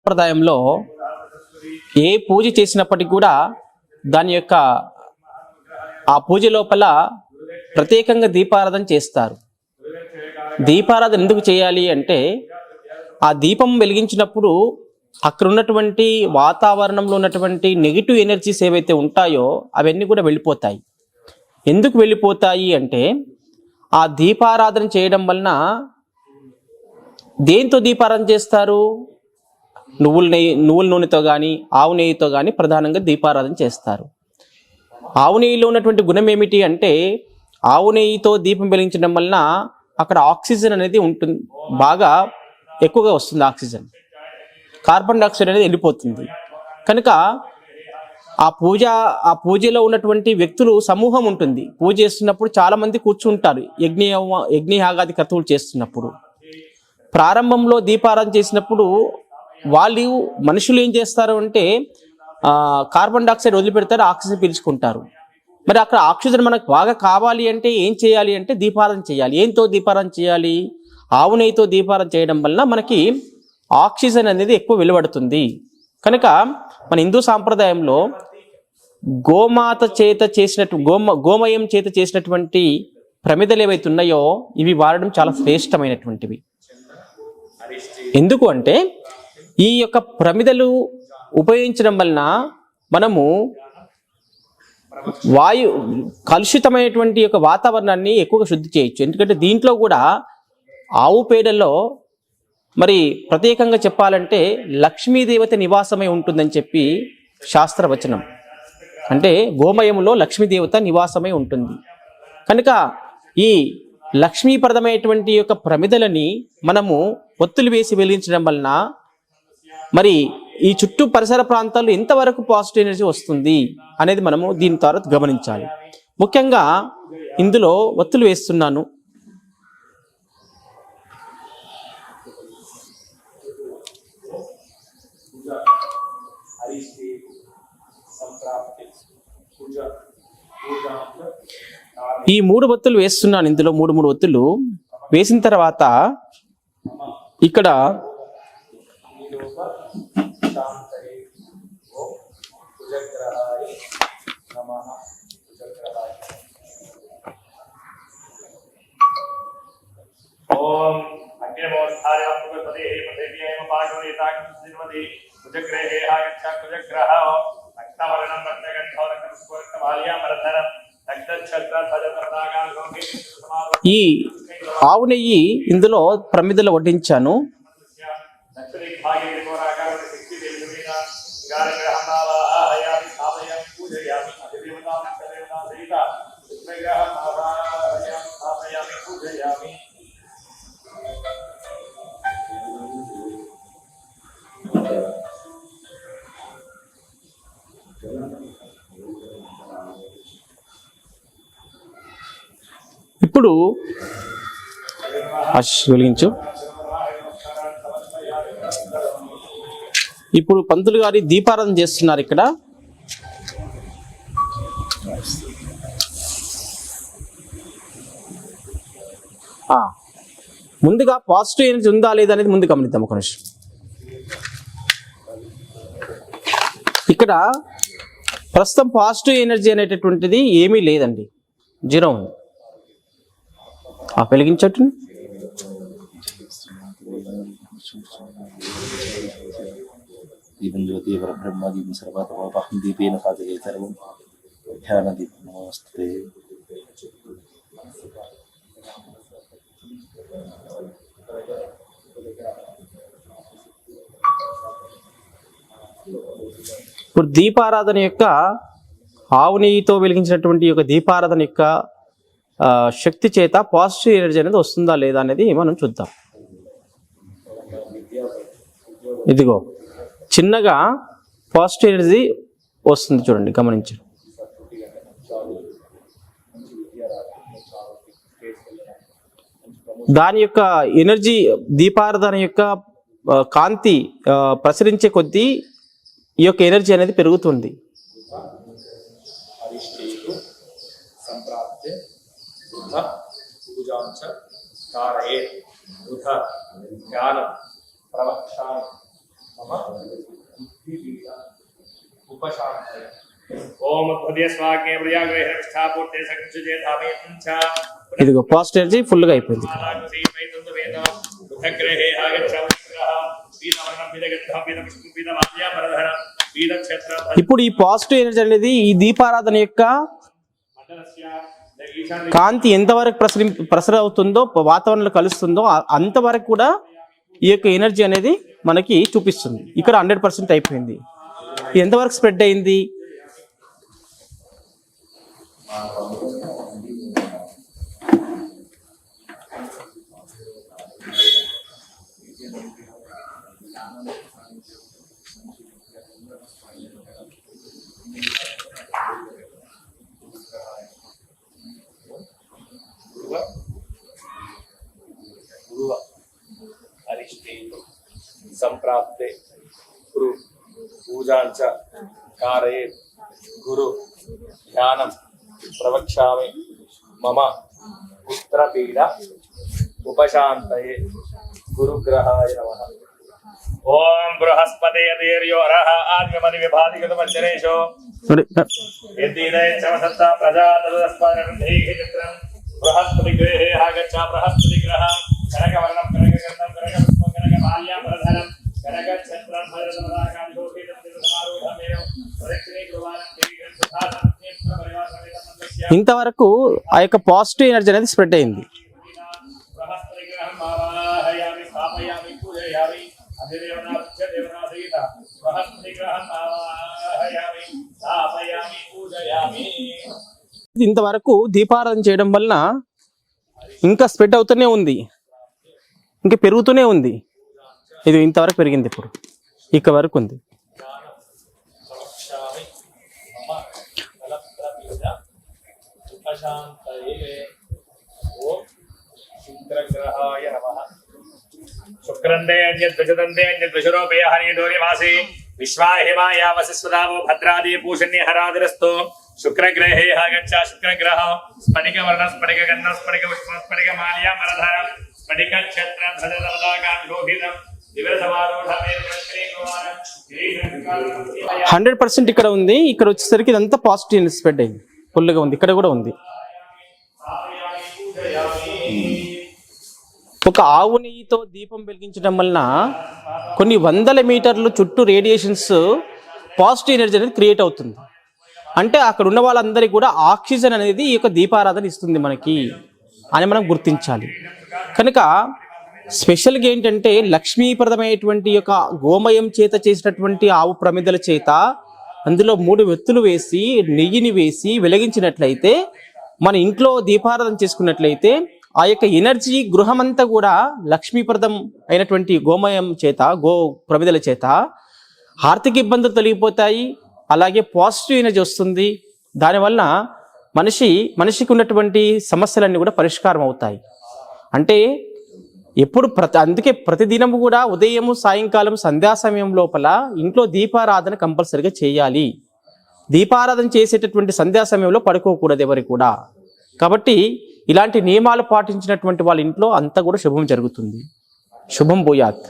సంప్రదాయంలో ఏ పూజ చేసినప్పటికీ కూడా దాని యొక్క ఆ పూజ లోపల ప్రత్యేకంగా దీపారాధన చేస్తారు. దీపారాధన ఎందుకు చేయాలి అంటే ఆ దీపం వెలిగించినప్పుడు అక్కడ ఉన్నటువంటి వాతావరణంలో ఉన్నటువంటి నెగిటివ్ ఎనర్జీస్ ఏవైతే ఉంటాయో అవన్నీ కూడా వెళ్ళిపోతాయి. ఎందుకు వెళ్ళిపోతాయి అంటే ఆ దీపారాధన చేయడం వలన దేంతో దీపారాధన చేస్తారు? నువ్వుల నెయ్యి నువ్వుల నూనెతో కానీ ఆవు నెయ్యితో కానీ ప్రధానంగా దీపారాధన చేస్తారు. ఆవు నెయ్యిలో ఉన్నటువంటి గుణం ఏమిటి అంటే ఆవు నెయ్యితో దీపం వెలిగించడం వలన అక్కడ ఆక్సిజన్ అనేది ఉంటుంది బాగా ఎక్కువగా వస్తుంది ఆక్సిజన్. కార్బన్ డైఆక్సైడ్ అనేది వెళ్ళిపోతుంది. కనుక ఆ పూజ ఆ పూజలో ఉన్నటువంటి వ్యక్తులు సమూహం ఉంటుంది. పూజ చేస్తున్నప్పుడు చాలామంది కూర్చుంటారు యజ్ఞ యజ్ఞయాగాది క్రతువులు చేస్తున్నప్పుడు. ప్రారంభంలో దీపారాధన చేసినప్పుడు వాళ్ళు మనుషులు ఏం చేస్తారు అంటే కార్బన్ డైఆక్సైడ్ వదిలిపెడతారు ఆక్సిజన్ పీల్చుకుంటారు. మరి అక్కడ ఆక్సిజన్ మనకు బాగా కావాలి అంటే ఏం చేయాలి అంటే దీపారాధన చేయాలి. ఏంతో దీపారాధన చేయాలి? ఆవు నెయ్యితో దీపారాధన చేయడం వలన మనకి ఆక్సిజన్ అనేది ఎక్కువ వెలువడుతుంది. కనుక మన హిందూ సాంప్రదాయంలో గోమాత చేత చేసినట్టు గోమ గోమయం చేత చేసినటువంటి ప్రమిదలు ఏవైతే ఉన్నాయో ఇవి వాడడం చాలా శ్రేష్టమైనటువంటివి. ఎందుకు అంటే ఈ యొక్క ప్రమిదలు ఉపయోగించడం వలన మనము వాయు కలుషితమైనటువంటి యొక్క వాతావరణాన్ని ఎక్కువగా శుద్ధి చేయొచ్చు. ఎందుకంటే దీంట్లో కూడా ఆవు పేడల్లో మరి ప్రత్యేకంగా చెప్పాలంటే లక్ష్మీదేవత నివాసమై ఉంటుందని చెప్పి శాస్త్రవచనం. అంటే గోమయంలో లక్ష్మీదేవత నివాసమై ఉంటుంది. కనుక ఈ లక్ష్మీప్రదమైనటువంటి యొక్క ప్రమిదలని మనము ఒత్తులు వేసి వెలిగించడం వలన మరి ఈ చుట్టూ పరిసర ప్రాంతాల్లో ఎంతవరకు పాజిటివ్ ఎనర్జీ వస్తుంది అనేది మనము దీని ద్వారా గమనించాలి. ముఖ్యంగా ఇందులో ఒత్తులు వేస్తున్నాను. ఈ మూడు ఒత్తులు వేస్తున్నాను ఇందులో మూడు మూడు ఒత్తులు. వేసిన తర్వాత ఇక్కడ ఓం అగ్నిమోద్ధాయ పుగపదే పదేవ్యేమ పాశోనితాకించిన్వది కుజగ్రహే ఆగచ్చ కుజగ్రహ రక్తవర్ణం రక్తగంధోరకం స్ఫూర్తమాల్యామరధరం రక్తఛత్ర ధ్వజ పతాకాన్ గోపి సమారో ఈ ఆవు నెయ్యి ఇందులో ప్రమిదలో వడ్డించాను. దక్షిణిభాగే శక్తి దేవి మీద స్థాపయామి పూజయామి అధిదేవతా సహిత విగ్రహం స్థాపయామి పూజయామి. ఇప్పుడు అష్ వెలిగించు ఇప్పుడు పంతులు గారి దీపారాధన చేస్తున్నారు ఇక్కడ. ముందుగా పాజిటివ్ ఎనర్జీ ఉందా లేదా అనేది ముందు గమనిద్దాం ఒక నిమిషం. ఇక్కడ ప్రస్తుతం పాజిటివ్ ఎనర్జీ అనేటటువంటిది ఏమీ లేదండి. జీరో ఉంది. ఆ వెలిగించట్టు దీపం జ్యోతి పరబ్రహ్మ దీపం సర్వాతమోపాహం దీపేన పాదే సర్వం ధ్యాన దీపం నమస్తే ఇప్పుడు దీపారాధన యొక్క ఆవు నెయ్యితో వెలిగించినటువంటి యొక్క దీపారాధన యొక్క శక్తి చేత పాజిటివ్ ఎనర్జీ అనేది వస్తుందా లేదా అనేది మనం చూద్దాం. ఇదిగో. చిన్నగా పాజిటివ్ ఎనర్జీ వస్తుంది చూడండి గమనించండి. దాని యొక్క ఎనర్జీ దీపారాధన యొక్క కాంతి ప్రసరించే కొద్దీ ఈ యొక్క ఎనర్జీ అనేది పెరుగుతుంది. అరిష్టేషు ఇదిగో పాస్ట్ ఎనర్జీ ఫుల్గా అయిపోయింది. ఇప్పుడు ఈ పాజిటివ్ ఎనర్జీ అనేది ఈ దీపారాధన యొక్క కాంతి ఎంతవరకు ప్రసరి ప్రసరవుతుందో వాతావరణంలో కలుస్తుందో అంతవరకు కూడా ఈ యొక్క ఎనర్జీ అనేది మనకి చూపిస్తుంది ఇక్కడ హండ్రెడ్ పర్సెంట్ అయిపోయింది ఎంతవరకు స్ప్రెడ్ అయింది What? दृष्टि संप्राप्ते गुरु पूजाञ्च कारयेत् गुरु ध्यानं प्रवक्ष्यामि मम पुत्रपीडा उपशान्तये गुरुग्रहाय नमः ओम बृहस्पते यदीर्यो रः आत्ममनि विभाति गतमच्चरेषु प्रजा बृहस्पति आगच्छ बृहस्पति कनकवर्णं कनक ఇంతవరకు ఆ యొక్క పాజిటివ్ ఎనర్జీ అనేది స్ప్రెడ్ అయింది. ఇంతవరకు దీపారాధన చేయడం వలన ఇంకా స్ప్రెడ్ అవుతూనే ఉంది. ఇంకా పెరుగుతూనే ఉంది. ఇది ఇంతవరకు పెరిగింది ఇప్పుడు. ఇక్కడ వరకు ఉంది. శుక్రందే విశ్వాహిమాయా వసిస్వదావో భద్రాది పూషణ్య హరాదిరస్తో శుక్రగ్రహే ఆగచ్చ శుక్రగ్రహ స్ఫటిక వర్ణ స్ఫటిక గన్న స్ఫటిక పుష్ప స్ఫటిక మాల్యా మరధర స్ఫటిక క్షేత్ర ధ్వజ హండ్రెడ్ పర్సెంట్ ఇక్కడ ఉంది. ఇక్కడ వచ్చేసరికి ఇదంతా పాజిటివ్ స్ప్రెడ్ అయింది. ఫుల్గా ఉంది. ఇక్కడ కూడా ఉంది. ఒక ఆవు నెయ్యితో దీపం వెలిగించడం వలన కొన్ని వందల మీటర్లు చుట్టూ రేడియేషన్స్ పాజిటివ్ ఎనర్జీ అనేది క్రియేట్ అవుతుంది. అంటే అక్కడ ఉన్న వాళ్ళందరికీ కూడా ఆక్సిజన్ అనేది ఈ యొక్క దీపారాధన ఇస్తుంది మనకి అని మనం గుర్తించాలి. కనుక స్పెషల్గా ఏంటంటే లక్ష్మీప్రదమైనటువంటి యొక్క గోమయం చేత చేసినటువంటి ఆవు ప్రమిదల చేత అందులో మూడు వెత్తులు వేసి నెయ్యిని వేసి వెలిగించినట్లయితే మన ఇంట్లో దీపారాధన చేసుకున్నట్లయితే ఆ యొక్క ఎనర్జీ గృహమంతా కూడా లక్ష్మీప్రదం అయినటువంటి గోమయం చేత గో ప్రమిదల చేత ఆర్థిక ఇబ్బందులు తొలగిపోతాయి అలాగే పాజిటివ్ ఎనర్జీ వస్తుంది. దానివల్ల మనిషి మనిషికి ఉన్నటువంటి సమస్యలన్నీ కూడా పరిష్కారం అవుతాయి. అంటే ఎప్పుడు ప్రతి అందుకే ప్రతిదినము కూడా ఉదయము సాయంకాలం సంధ్యా సమయం లోపల ఇంట్లో దీపారాధన కంపల్సరిగా చేయాలి. దీపారాధన చేసేటటువంటి సంధ్యా సమయంలో పడుకోకూడదు ఎవరి కూడా. కాబట్టి ఇలాంటి నియమాలు పాటించినటువంటి వాళ్ళ ఇంట్లో అంతా కూడా శుభం జరుగుతుంది. శుభం భూయాత్.